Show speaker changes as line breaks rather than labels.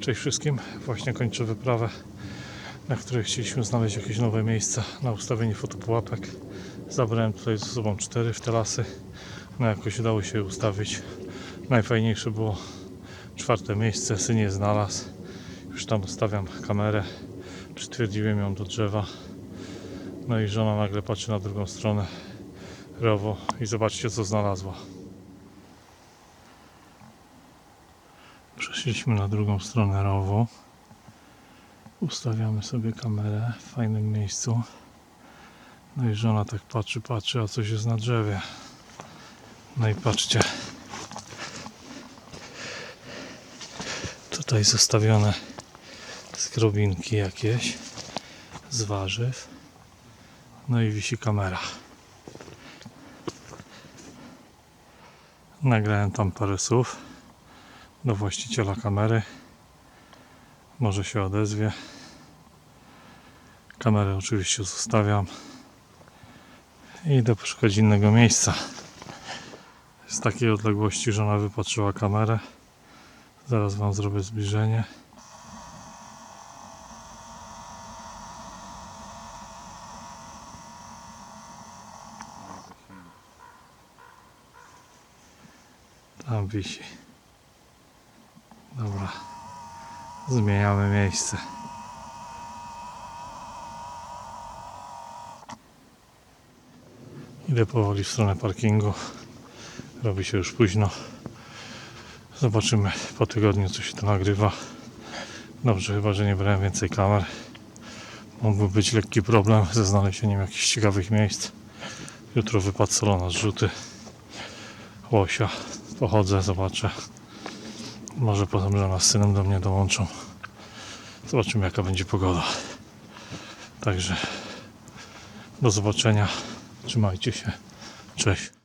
Cześć wszystkim. Właśnie kończę wyprawę, na której chcieliśmy znaleźć jakieś nowe miejsca na ustawienie fotopułapek. Zabrałem tutaj ze sobą cztery w te lasy. No jakoś udało się ustawić. Najfajniejsze było czwarte miejsce. Syn je znalazł. Już tam ustawiam kamerę. Przytwierdziłem ją do drzewa. No i żona nagle patrzy na drugą stronę rowo i zobaczcie co znalazła. Przeszliśmy na drugą stronę rowu. Ustawiamy sobie kamerę w fajnym miejscu. No i żona tak patrzy, patrzy, a coś jest na drzewie. No i patrzcie. Tutaj zostawione skrobinki jakieś z warzyw. No i wisi kamera. Nagrałem tam parę słów do właściciela kamery. Może się odezwie. Kamerę oczywiście zostawiam. I idę poszukać innego miejsca. Z takiej odległości żona wypatrzyła kamerę. Zaraz Wam zrobię zbliżenie. Tam wisi. Dobra. Zmieniamy miejsce. Idę powoli w stronę parkingu. Robi się już późno. Zobaczymy po tygodniu, co się tu nagrywa. Dobrze, chyba, że nie brałem więcej kamer. Mógłby być lekki problem ze znalezieniem jakichś ciekawych miejsc. Jutro wypad solona zrzuty. Łosia. Pochodzę, zobaczę. Może potem żona z synem do mnie dołączą. Zobaczymy jaka będzie pogoda. Także do zobaczenia. Trzymajcie się. Cześć.